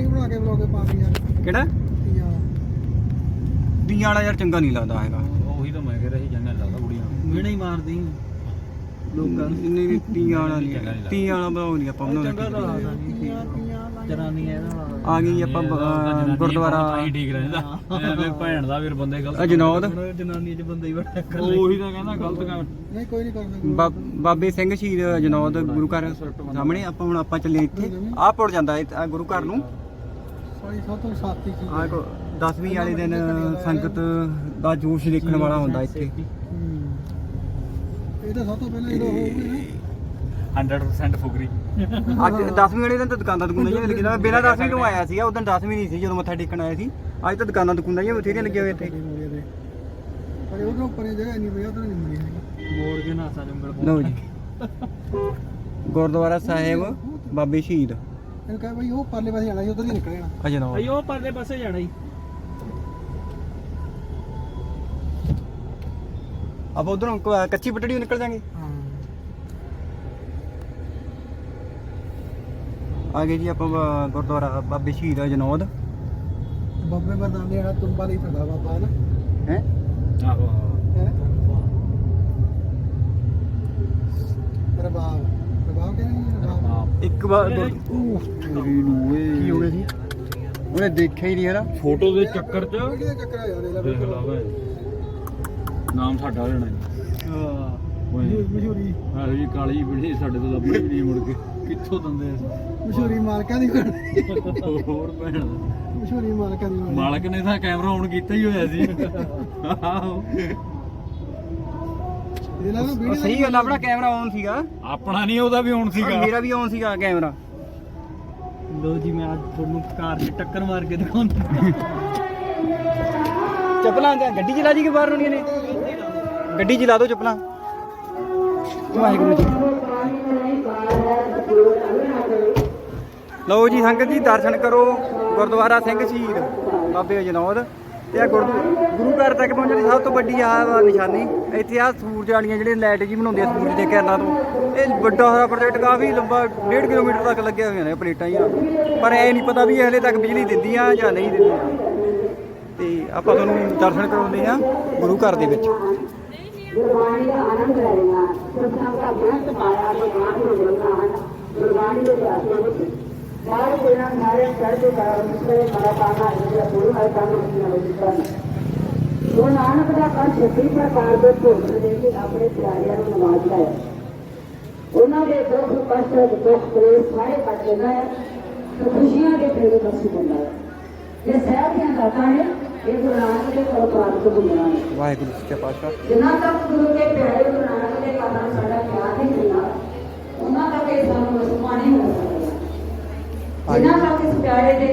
ਹੀ ਬਣਾ ਕੇ ਬਲੌਗ ਪਾ ਕੇ ਯਾਰ। ਕਿਹੜਾ? ਤੀਆਂ ਤੀਆਂ ਵਾਲਾ ਯਾਰ ਚੰਗਾ ਨਹੀਂ ਲੱਗਦਾ ਹੈਗਾ। ਉਹੀ ਤਾਂ ਮੈਂ ਕਹਿ ਰਿਹਾ ਸੀ ਚੰਗਾ ਨੀ ਲੱਗਦਾ ਕੁੜੀਆਂ। ਮਿਹਣੇ ਹੀ ਮਾਰਦੀ ਲੋਕਾਂ ਨੂੰ ਨਹੀਂ ਤੀਆਂ ਵਾਲਾ ਨਹੀਂ ਲੱਗਦਾ। ਤੀਆਂ ਵਾਲਾ ਬਲੌਗ ਨਹੀਂ। ਆਪਾਂ ਬਣਾਉਂਦੇ ਤੀਆਂ ਤੀਆਂ ਜਨਾਨੀ ਇਹਦਾ। ਆ ਗਈ ਆਪਾਂ ਬ- ਅਹ ਗੁਰਦੁਆਰਾ। ਹੀ ਠੀਕ ਰਹਿੰਦਾ। ਐਵੇਂ ਭੈਣ ਦਾ ਵੀਰ ਬੰਦੇ ਗਲਤ ਅਜਨੌਦ ਜਨਾਨੀ ਚ ਬੰਦਾ ਹੀ ਬੜਾ ਉਹੀ ਤਾਂ ਕਹਿੰਦਾ ਗਲਤ ਕੰਮ। ਨਹੀਂ ਕੋਈ ਨਹੀਂ ਕਰਦਾ ਬਾ- ਬਾਬੇ ਸਿੰਘ ਸ਼ਹੀਦ ਜਨੌਦ ਗੁਰੂ ਘਰ ਸਾਹਮਣੇ। ਆਪਾਂ ਹੁਣ ਆਪਾਂ ਚੱਲੇ ਇੱਥੇ। ਆਹ ਪੁੜ ਜਾਂਦਾ ਇਹ ਗੁਰੂ ਘਰ ਨੂੰ। ਸਾਡੀ ਸਭ ਤੋਂ ਸਾਥੀ ਚੀਜ਼ ਆਹ ਕੋ 10ਵੀਂ ਵਾਲੇ ਦਿਨ ਸੰਗਤ ਦਾ ਜੋਸ਼ ਦੇਖਣ ਵਾਲਾ ਹੁੰਦਾ ਇੱਥੇ। ਇਹ ਤਾਂ ਸਭ ਤੋਂ ਪਹਿਲਾਂ ਜਦੋਂ ਹੋਊਗੀ ਨਾ। 100% ਫੁਗਰੀ। ਅੱਜ 10ਵੀਂ ਵਾਲੇ ਦਿਨ ਤਾਂ ਦੁਕਾਨਾਂ ਦੁਕਾਨਾਂ ਜਿਹੀਆਂ ਲੱਗੀਆਂ। ਮੈਂ ਬਿਨਾਂ 10ਵੀਂ ਤੋਂ ਆਇਆ ਸੀਗਾ ਉਦੋਂ 10ਵੀਂ ਨਹੀਂ ਸੀ ਜਦੋਂ ਮੱਥਾ ਟੇਕਣ ਆਇਆ ਸੀ। ਅੱਜ ਤਾਂ ਦੁਕਾਨਾਂ ਦੁਕਾਨਾਂ ਜਿਹੀਆਂ ਬਥੇਰੀਆਂ ਲੱਗੀਆਂ ਹੋਈਆਂ ਇੱਥੇ। ਪਰ ਉਧਰੋਂ ਉੱਪਰ ਇਹ ਜਗ੍ਹਾ ਇੰਨੀ ਵਧੀਆ ਉਧਰ ਨਹੀਂ ਮਿਲੀ ਮੋੜ ਕੇ ਨਾਸਾ ਜੰਗਲ ਲਓ ਜੀ। ਗੁਰਦੁਆਰਾ ਸਾਹਿਬ ਬਾਬੇ ਸ਼ਹੀਦ। ਇਹਨੂੰ ਕਹੇ ਬਈ ਉਹ ਪਰਲੇ ਪਾਸੇ ਜਾਣਾ ਸੀ ਉਧਰ ਹੀ ਨਿਕਲ ਜਾਣਾ। ਅਜਨੌਦ ਅਈ ਉਹ ਪਰਲੇ ਪਾਸੇ ਜਾਣਾ ਹੀ ਆਪਾਂ ਉਧਰੋਂ ਕੱਚੀ ਪਟੜੀ ਨਿਕਲ ਜਾਾਂਗੇ। ਹਾਂ। ਆ ਗਏ ਜੀ ਆਪਾਂ ਬ- ਗੁਰਦੁਆਰਾ ਬਾਬੇ ਸ਼ਹੀਦ ਜਨੌਦ। ਬੱਬੇ ਬਰਦਾਨੇ ਵਾਲਾ ਤੁੰਬਾ ਲਈ ਤੁਹਾਡਾ ਬਾਬਾ ਹੈ ਨਾ? ਹੈ? ਆਹੋ ਹੈ ਰਬਾਬ ਰਬਾਬ ਕਹਿੰਦੇ ਨੇ ਰਬਾਬ ਇੱਕ ਵਾਰ ਗੁਰ- ਊਹ, ਤੇਰੀ ਨੂੰ ਏ ਕੀ ਹੋ ਗਿਆ ਸੀ ਉਹਨੇ ਦੇਖਿਆ ਹੀ ਨਹੀਂ ਯਾਰ ਫੋਟੋ ਦੇ ਚੱਕਰ 'ਚ। ਕਿਹਦੇ ਚੱਕਰ ਆ ਯਾਰ ਇਹ ਦੇਖ ਲਾ ਓਏ। ਨਾਮ ਸਾਡਾ ਹੋ ਜਾਣਾ ਹਾਂ। ਮਸ਼ਹੂਰੀ। ਆਹੋ ਜੀ ਕਾਲੀ ਬਿੜੀ ਸਾਡੇ ਤੋਂ ਲੱਭਣੀ ਵੀ ਨਹੀਂ ਮੁੜ ਕੇ। ਕਿੱਥੋਂ ਦੰਦੇ ਮਸ਼ਹੂਰੀ ਮਾਲਕਾਂ ਦੀ ਹੋਰ ਭੈਣ। ਮਸ਼ਹੂਰੀ ਮਾਲਕਾਂ ਦੀ ਮਾਲਕ ਨੇ ਤਾਂ ਕੈਮਰਾ ਆਨ ਕੀਤਾ ਹੀ ਹੋਇਆ ਸੀ। ਆਹੋ। ਨਾ ਵੀਡੀਓ ਸਹੀ ਗੱਲ ਆ, ਆਪਣਾ ਕੈਮਰਾ ਔਨ ਸੀਗਾ। ਆਪਣਾ ਨਹੀਂ ਉਹਦਾ ਵੀ ਆਨ ਸੀਗਾ। ਮੇਰਾ ਵੀ ਔਨ ਸੀਗਾ ਕੈਮਰਾ। ਲੋ ਜੀ ਮੈਂ ਅੱਜ ਤੁਹਾਨੂੰ ਕਾਰ 'ਚ ਟੱਕਰ ਮਾਰ ਕੇ ਦਿਖਾਉਂਦਾ। ਚੱਪਲਾਂ ਜਾਂ ਗੱਡੀ ਚਲਾ ਜੀ ਕੇ ਬਾਹਰ ਹੋਣੀਆਂ ਨੇ? ਗੱਡੀ ਚਲਾ ਦਿਓ ਚੱਪਲਾਂ। ਵਾਹਿਗੁਰੂ ਜੀ। ਲਓ ਜੀ ਸੰਗਤ ਜੀ ਦਰਸ਼ਨ ਕਰੋ। ਗੁਰਦੁਆਰਾ ਸਿੰਘ ਸ਼ਹੀਦ ਬਾਬੇ ਅਜਨੌਦ। ਤੇ ਆ ਗੁਰੂ ਘਰ ਤੱਕ ਪਹੁੰਚਣ ਦੀ ਸਭ ਤੋਂ ਵੱਡੀ ਆ ਨਿਸ਼ਾਨੀ। ਇੱਥੇ ਆ ਸੂਰਜ ਵਾਲੀਆਂ ਜਿਹੜੇ ਲਾਈਟ ਜੀ ਬਣਾਉਂਦੇ ਆ ਸੂਰਜ ਦੇ ਕਿਰਨਾਂ ਤੋਂ, ਇਹ ਵੱਡਾ ਸਾਰਾ ਪ੍ਰੋਜੈਕਟ ਕਾਫੀ ਲੰਬਾ 1.5 ਕਿਲੋਮੀਟਰ ਤੱਕ ਲੱਗਿਆ ਹੋਇਆ ਨੇ ਪਲੇਟਾਂ ਹੀ ਪਰ ਇਹ ਨਹੀਂ ਪਤਾ ਵੀ ਇਹ ਹਲੇ ਤੱਕ ਬਿਜਲੀ ਦਿੰਦੀਆਂ ਜਾਂ ਨਹੀਂ ਦਿੰਦੀਆਂ। ਤੇ ਆਪਾਂ ਤੁਹਾਨੂੰ ਦਰਸ਼ਨ ਕਰਾਉਂਦੇ ਆ ਗੁਰੂ ਘਰ ਦੇ ਵਿੱਚ। ਗੁਰਬਾਣੀ ਦਾ ਆਨੰਦ ਲੈਣਾ ਸਤਿਸੰਗ ਦਾ ਗ੍ਰੰਥ ਪਾਇਆ ਭਗਵਾਨ ਨੂੰ ਮਿਲਣਾ ਹਨ ਗੁਰਬਾਣੀ ਦੇ ਇਤਿਹਾਸ ਵਿੱਚ ਸਾਰੇ ਗੁਰਾਂ ਸਾਰੇ ਚੜ੍ਹਦੇ ਕਾਰਨ ਉਸਦੇ ਮਰਾਤਾਨਾ ਜਿਹੜਾ ਗੁਰੂ ਹੈ ਤਾਂ ਉਹਨਾਂ ਵਿੱਚ ਸਨ ਉਹ ਨਾਨਕ ਦਾ ਕੰਠ ਛੱਤੀ ਪ੍ਰਕਾਰ ਦੇ ਭੋਜਨ ਦੇ ਕੇ ਆਪਣੇ ਪਿਆਰਿਆਂ ਨੂੰ ਨਵਾਜ਼ਦਾ ਹੈ ਉਹਨਾਂ ਦੇ ਦੁੱਖ ਕਸ਼ਟ ਦੁੱਖ ਕਲੇਸ਼ ਸਾਰੇ ਕੱਟ ਦਿੰਦਾ ਹੈ ਤੇ ਖੁਸ਼ੀਆਂ ਦੇ ਫੇਰੇ ਬਖਸ਼ ਦਿੰਦਾ ਹੈ ਇਹ ਸਹਿਬ ਦੀਆਂ ਦਾਤਾਂ ਨੇ ਇਹ ਗੁਰੂ ਨਾਨਕ ਦੇ ਕੋਲ ਪ੍ਰਾਪਤ ਹੁੰਦੀਆਂ ਨੇ ਵਾਹਿਗੁਰੂ ਸੱਚਾ ਪਾਤਸ਼ਾਹ ਜਿਨ੍ਹਾਂ ਤੱਕ ਗੁਰੂ ਕੇ ਪਿਆਰੇ ਗੁਰੂ ਨਾਨਕ ਦੇ ਕਦਮ ਨਾਲ ਸਾਡਾ ਪਿਆਰ ਨਹੀਂ ਮਿਲਦਾ ਉਹਨਾਂ ਤੱਕ ਇਹ ਸਾਨੂੰ ਮਸਮਾ ਨਹੀਂ ਹੋ ਸਕਦਾ ਜਿਨ੍ਹਾਂ ਤੱਕ ਇਸ ਪਿਆਰੇ ਦੇ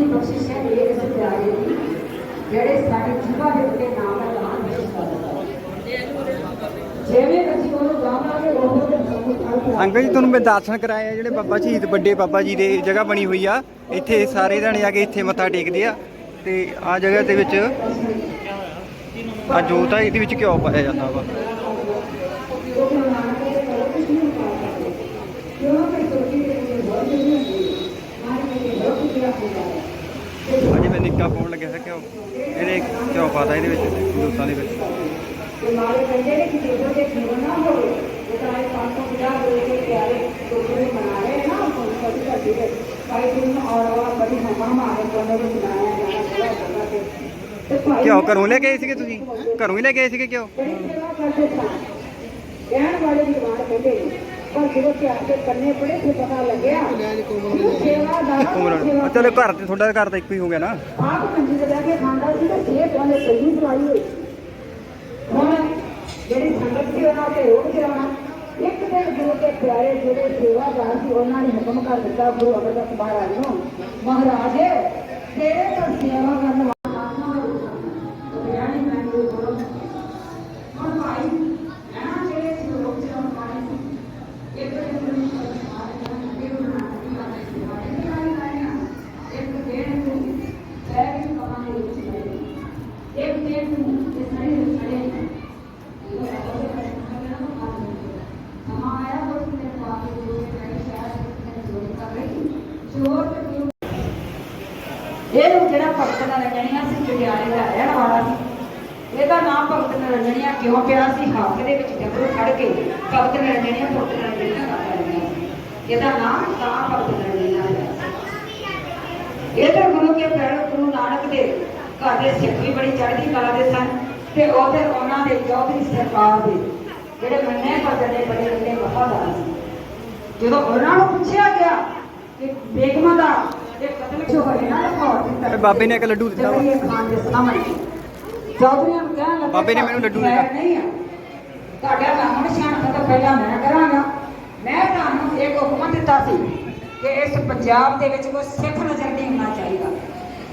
ਦੀ ਬਖਸ਼ਿਸ਼ ਹੈ ਇਹ ਇਸ ਪਿਆਰੇ ਦੀ ਜਿਹੜੇ ਸਾਡੇ ਜੀਵਾਂ ਦੇ ਉੱਤੇ ਨਾਮ ਦਾ ਦਾਨ ਬਖਸ਼ ਕਰਦਾ ਜਿਵੇਂ ਅਸੀਂ ਉਹਨੂੰ ਗਾਵਾਂਗੇ ਉਹ ਤੇ ਸਾਨੂੰ ਅੰਕਲ ਜੀ ਤੁਹਾਨੂੰ ਮੈਂ ਦਰਸ਼ਨ ਕਰਾਏ ਆ ਜਿਹੜੇ ਬਾਬਾ ਸ਼ਹੀਦ ਵੱਡੇ ਬਾਬਾ ਜੀ ਦੇ ਜਗ੍ਹਾ ਬਣੀ ਹੋਈ ਆ। ਇੱਥੇ ਸਾਰੇ ਜਣੇ ਆ ਕੇ ਇੱਥੇ ਮੱਥਾ ਟੇਕਦੇ ਆ। ਤੇ ਆ ਜਗ੍ਹਾ ਦੇ ਵਿੱਚ ਆ ਜੋਤ ਆ ਇਹਦੇ ਵਿੱਚ ਘਿਓ ਪਾਇਆ ਜਾਂਦਾ ਵਾ। ਨਿੱਕਾ ਪਾਉਣ ਲੱਗਿਆ ਸੀ ਘਿਓ ਇਹਦੇ ਘਿਓ ਪਾਤਾ ਇਹਦੇ ਵਿੱਚ ਜੋਤਾਂ ਦੇ ਵਿੱਚ ਮਾਰੇ ਕਹਿੰਦੇ ਨੇ ਕਿ ਜਦੋਂ ਦੇ ਜੀਵਨ ਨਾ ਹੋਵੇ ਤਾਂ ਇਹ 550 ਰੁਪਏ ਦੇ ਪਿਆਰੇ ਟੋਕਰੇ ਬਣਾ ਰਹੇ ਭਾਈ ਜੀ ਨੂੰ ਔਰ ਉਹ ਬੜੀ ਹਮਾਮਾ ਹੈ ਕੋਨੇ ਵਿੱਚ ਬਣਾਇਆ ਜਾਣਾ ਜਗ੍ਹਾ ਜਗ੍ਹਾ ਤੇ ਤੇ ਭਾਈ ਕਿਉਂ ਘਰੋਂ ਲੈ ਕੇ ਆਏ ਸੀਗੇ ਤੁਸੀਂ ਘਰੋਂ ਹੀ ਲੈ ਕੇ ਆਏ ਸੀਗੇ ਕਿਉਂ ਬੜੀ ਸੇਵਾ ਕਰਦੇ ਸਨ ਕਹਿਣ ਵਾਲੇ ਦੀ ਬਾਤ ਕਹਿੰਦੇ ਨੇ ਪਰ ਜਦੋਂ ਧਿਆਨ ਕੇ ਕਰਨੇ ਪੜੇ ਤੇ ਪਤਾ ਲੱਗਿਆ ਕਿ ਸੇਵਾ ਦਾ ਉਮਰ ਚਲੋ ਘਰ ਤੇ ਤੁਹਾਡਾ ਘਰ ਤਾਂ ਇੱਕੋ ਹੀ ਹੋ ਗਿਆ ਨਾ? ਆਪ ਮੰਜੀ ਤੇ ਬਹਿ ਕੇ ਖਾਂਦਾ ਸੀ ਤੇ ਛੇ ਕੋਨੇ ਸਹੀ ਦਵਾਈ ਹੋਈ। ਹੁਣ ਜਿਹੜੀ ਸੰਗਤ ਸੀ ਉਹਨਾਂ ਤੇ ਰੋਕ ਚਲਾਉਣਾ ਇੱਕ ਦਿਨ ਗੁਰੂ ਕੇ ਪਿਆਰੇ ਜਿਹੜੇ ਸੇਵਾਦਾਰ ਸੀ ਉਹਨਾਂ ਨੇ ਹੁਕਮ ਕਰ ਦਿੱਤਾ ਗੁਰੂ ਅਮਰਦਾਸ ਮਹਾਰਾਜ ਨੂੰ ਮਹਾਰਾਜ ਤੇਰੇ ਤੋਂ ਸੇਵਾ ਕਰਨ ਵਾਲਾ ਆਤਮਾ ਦਾ ਰੂਪ ਬਿਆਨੀ ਮੈਂ ਗੁਰੂ ਕੋਲੋਂ ਹੁਣ ਭਾਈ ਇਹਨਾਂ ਜਿਹੜੇ ਸੀ ਰੋਕ ਚਲਾਉਣ ਵਾਲੇ ਸੀ ਇੱਕ ਦਿਨ ਗੁਰੂ ਇੱਕ ਦਿਨ ਨੂੰ ਪੈਰ ਨੂੰ ਕਮਾਣੇ ਵਿੱਚ ਗਏ ਇੱਕ ਦਿਨ ਨੂੰ ਇਸ ਨੜੀ ਵਿੱਚ ਖੜੇ ਹਮਾਰਾ ਉਸ ਨੇ ਪਾਕੇ ਜੋ ਹੈ ਸ਼ਾਇਦ ਜੋ ਕਰ ਰਹੀ ਚੋਰ ਤੇ ਗੁਰੂ ਇਹ ਜਿਹੜਾ ਭਗਤ ਨਰਜਣੀਆ ਸੀ ਜੁੜਿਆਲੇ ਦਾ ਰਹਿਣ ਵਾਲਾ ਸੀ। ਇਹਦਾ ਨਾਮ ਭਗਤ ਨਰਜਣੀਆ ਕਿਉਂ ਪਿਆ ਸੀ? ਹੱਕ ਦੇ ਵਿੱਚ ਜਬਰ ਖੜ ਕੇ ਭਗਤ ਨਰਜਣੀਆ ਭਗਤ ਨਰਜਣੀਆ ਕਰਦਾ ਰਹਿੰਦਾ ਇਹਦਾ ਨਾਮ ਤਾਂ ਭਗਤ ਨਰਜਣੀਆ ਇਹ ਤਾਂ ਗੁਰੂ ਕੇ ਪਿਆਰੇ ਗੁਰੂ ਨਾਨਕ ਦੇ ਘਰ ਦੇ ਸਿੱਖ ਵੀ ਬੜੀ ਚੜ੍ਹਦੀ ਕਲਾ ਦੇ ਸਨ ਤੇ ਉਹ ਉਹਨਾਂ ਦੇ ਚੌਧਰੀ ਸਰਕਾਰ ਦੇ ਜਿਹੜੇ ਮੰਨੇ ਭਗਤ ਦੇ ਬੜੇ ਵੱਡੇ ਵਫਾਦਾਰ ਸੀ। ਜਦੋਂ ਉਹਨਾਂ ਨੂੰ ਪੁੱਛਿਆ ਗਿਆ ਕਿ ਬੇਗਮਾਂ ਦਾ ਇਹ ਕਤਲ ਕਿਉਂ ਹੋਇਆ ਨਾ ਲਾਹੌਰ ਦੀ ਇਹ ਬਾਬੇ ਨੇ ਇੱਕ ਲੱਡੂ ਦਿੱਤਾ ਵਾ। ਜਬਰੀਆ ਖਾਨ ਦੇ ਸਾਹਮਣੇ ਚੌਧਰੀਆਂ ਨੂੰ ਕਹਿਣ ਲੱਗੇ ਬਾਬੇ ਨੇ ਮੈਨੂੰ ਲੱਡੂ ਦਿੱਤਾ। ਨਹੀਂ ਆ ਤੁਹਾਡਾ ਕੰਮ ਨਿਸ਼ਾਨ ਤਾਂ ਪਹਿਲਾਂ ਮੈਂ ਕਰਾਂਗਾ ਮੈਂ ਤੁਹਾਨੂੰ ਇੱਕ ਹੁਕਮ ਦਿੱਤਾ ਸੀ ਕਿ ਇਸ ਪੰਜਾਬ ਦੇ ਵਿੱਚ ਕੋਈ ਸਿੱਖ ਨਜ਼ਰ ਨਹੀਂ ਆਉਣਾ ਚਾਹੀਦਾ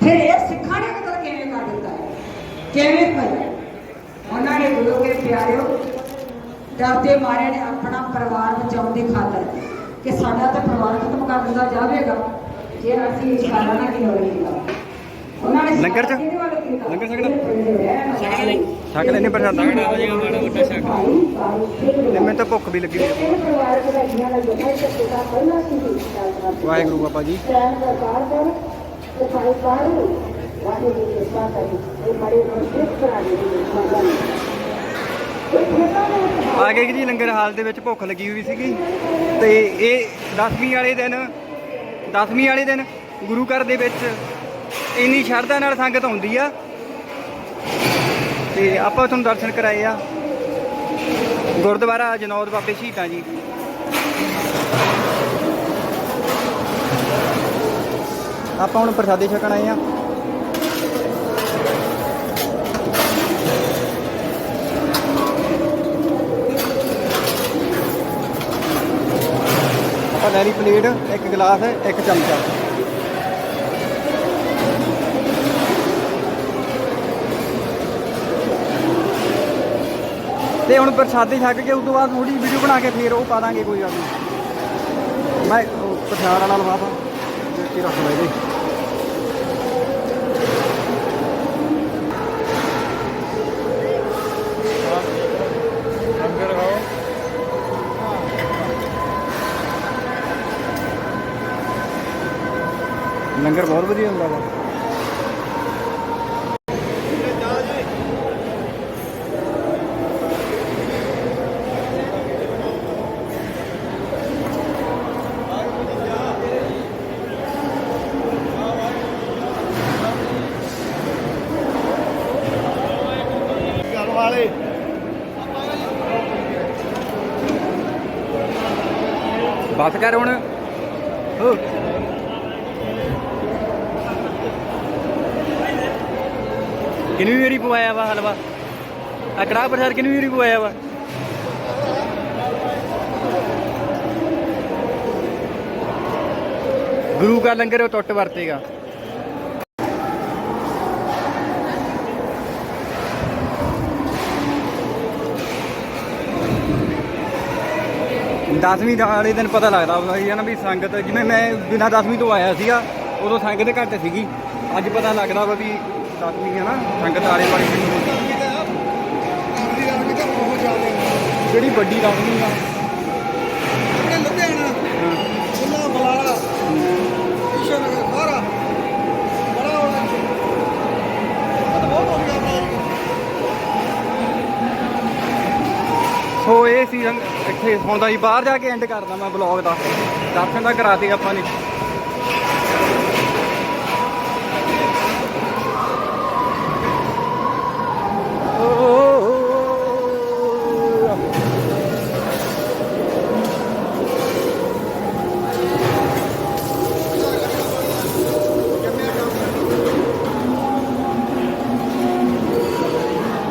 ਫਿਰ ਇਹ ਸਿੱਖਾਂ ਨੇ ਕਤਲ ਕਿਵੇਂ ਕਰ ਦਿੱਤਾ? ਕਿਵੇਂ ਹੋਇਆ ਉਹਨਾਂ ਨੇ ਗੁਰੂ ਕੇ ਪਿਆਰਿਓ ਡਰਦੇ ਮਾਰੇ ਨੇ ਆਪਣਾ ਪਰਿਵਾਰ ਬਚਾਉਣ ਦੀ ਖਾਤਰ ਕਿ ਸਾਡਾ ਤਾਂ ਪਰਿਵਾਰ ਖਤਮ ਕਰ ਦਿੱਤਾ ਜਾਵੇਗਾ। ਜੇ ਅਸੀਂ ਇਸ਼ਾਰਾ ਨਾ ਉਹਨਾਂ ਨੇ ਲੰਗਰ ਚ? ਲੰਗਰ ਨਹੀਂ ਛਕ ਲੈਨੇ ਪ੍ਰਸ਼ਾਦਾ ਤੇ ਮੈਨੂੰ ਤਾਂ ਭੁੱਖ ਵੀ ਲੱਗੀ ਜੀ ਵਾਹਿਗੁਰੂ ਬਾਬਾ ਜੀ। ਵਾਹਿਗੁਰੂ ਦੀ ਆ ਗਏ ਜੀ ਲੰਗਰ ਹਾਲ ਦੇ ਵਿੱਚ ਭੁੱਖ ਲੱਗੀ ਹੋਈ ਸੀਗੀ ਤੇ ਇਹ 10ਵੀਂ ਵਾਲੇ ਦਿਨ 10ਵੀਂ ਵਾਲੇ ਦਿਨ ਗੁਰੂ ਘਰ ਦੇ ਵਿੱਚ ਇੰਨੀ ਸ਼ਰਧਾ ਨਾਲ ਸੰਗਤ ਆਉਂਦੀ ਆ। ਤੇ ਆਪਾਂ ਤੁਹਾਨੂੰ ਦਰਸ਼ਨ ਕਰਾਏ ਆ। ਗੁਰਦੁਆਰਾ ਜਨੌਦ ਬਾਬੇ ਸ਼ਹੀਦਾਂ ਜੀ। ਆਪਾਂ ਹੁਣ ਪ੍ਰਸਾਦੇ ਛਕਣ ਆਏ ਆ। ਆਪਾਂ ਪਲੇਟ ਇੱਕ ਗਲਾਸ ਇੱਕ ਚਮਚਾ ਤੇ ਹੁਣ ਪ੍ਰਸਾਦੇ ਛਕ ਕੇ ਉਸ ਤੋਂ ਬਾਅਦ ਥੋੜੀ ਵੀਡੀਓ ਬਣਾ ਕੇ ਫੇਰ ਉਹ ਪਾ ਦਾਂਗੇ ਕੋਈ ਗੱਲ ਨਹੀਂ ਮੈਂ ਉਹ ਪ੍ਰਸ਼ਾਦ ਵਾਲਾ ਲਫਾਫਾ ਵਿੱਚ ਰੱਖ ਲੈ ਜੀ ਲੰਗਰ ਖਾਓ ਲੰਗਰ ਬਹੁਤ ਵਧੀਆ ਹੁੰਦਾ ਵਾ। ਵਾਲੇ ਬਸ ਕਰ ਹੁਣ। ਹੋ ਕਿੰਨੀ ਵਾਰੀ ਪਵਾਇਆ ਵਾ ਹਲਵਾ? ਆ ਕੜਾਹ ਪ੍ਰਸ਼ਾਦ ਕਿੰਨੀ ਵਾਰੀ ਪਵਾਇਆ ਵਾ? ਗੁਰੂ ਦਾ ਲੰਗਰ ਉਹ ਟੁੱਟ ਵਰਤੇਗਾ। ਦਸਵੀਂ ਦਾ ਵਾਲੇ ਦਿਨ ਪਤਾ ਲੱਗਦਾ ਹੁੰਦਾ ਸੀ ਨਾ ਵੀ ਸੰਗਤ, ਜਿਵੇਂ ਮੈਂ ਬਿਨਾਂ ਦਸਵੀਂ ਤੋਂ ਆਇਆ ਸੀਗਾ, ਉਦੋਂ ਸੰਗਤ ਘੱਟ ਸੀਗੀ। ਅੱਜ ਪਤਾ ਲੱਗਦਾ ਵਾ ਵੀ ਦਸਵੀਂ ਹੈ ਨਾ ਸੰਗਤ ਆਲੇ ਵਾਲੀ ਕਿੰਨੀ ਹੁੰਦੀ ਅਮਰੀ ਰਾਮ ਕਿਤੇ ਬਹੁਤ ਜ਼ਿਆਦਾ ਹੈ ਜਿਹੜੀ ਵੱਡੀ ਦਸਵੀਂ ਆ ਲੁਧਿਆਣਾ ਬਲਾਲਾ ਸਾਰਾ ਬੜਾ ਬਹੁਤ ਹੋ ਗਿਆ ਆਪਣਾ ਸੋ ਇਹ ਸੀ ਰੰਗ- ਇੱਥੇ ਸੌਂਦਾ ਜੀ ਬਾਹਰ ਜਾ ਕੇ ਐਂਡ ਕਰਦਾ ਮੈਂ ਬਲੌਗ ਦਾ। ਦਰਸ਼ਨ ਤਾਂ ਕਰਾਤੇ ਆਪਾਂ ਨੇ।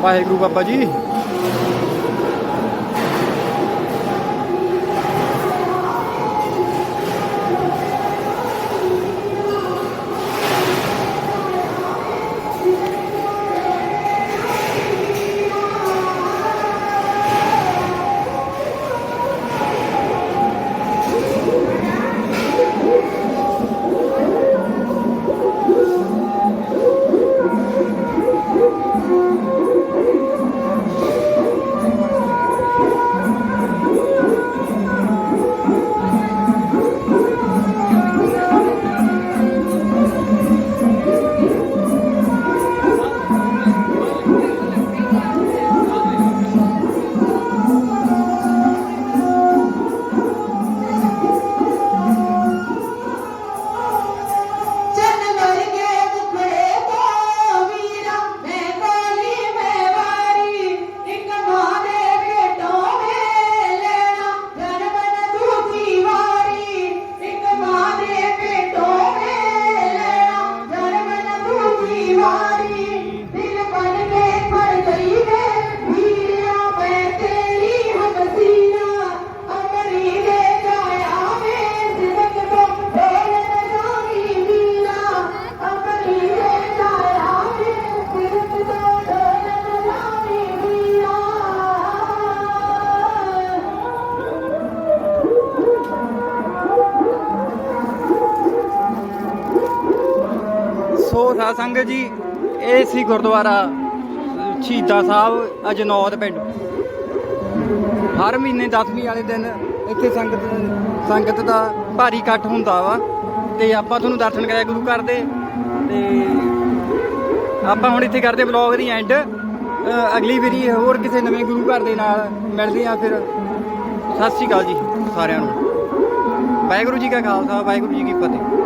ਵਾਹਿਗੁਰੂ ਬਾਬਾ ਜੀ। ਇਹ ਗੁਰਦੁਆਰਾ ਸ਼ਹੀਦਾਂ ਸਾਹਿਬ, ਅਜਨੌਦ ਪਿੰਡ। ਹਰ ਮਹੀਨੇ 10ਵੀਂ ਵਾਲੇ ਦਿਨ ਇੱਥੇ ਸੰਗਤ ਸੰਗਤ ਦਾ ਭਾਰੀ ਇਕੱਠ ਹੁੰਦਾ ਵਾ ਤੇ ਆਪਾਂ ਤੁਹਾਨੂੰ ਦਰਸ਼ਨ ਕਰਾਇਆ ਗੁਰੂ ਘਰ ਦੇ ਤੇ ਆਪਾਂ ਹੁਣ ਇੱਥੇ ਕਰਦੇ ਬਲੌਗ ਦੀ ਐਂਡ ਅਗਲੀ ਵਾਰੀ ਹੋਰ ਕਿਸੇ ਨਵੇਂ ਗੁਰੂ ਘਰ ਦੇ ਨਾਲ ਮਿਲਦੇ ਆ ਫਿਰ। ਸਤਿ ਸ਼੍ਰੀ ਅਕਾਲ ਜੀ ਸਾਰਿਆਂ ਨੂੰ। ਵਾਹਿਗੁਰੂ ਜੀ ਕਾ ਖਾਲਸਾ, ਵਾਹਿਗੁਰੂ ਜੀ ਕੀ ਫਤਿਹ।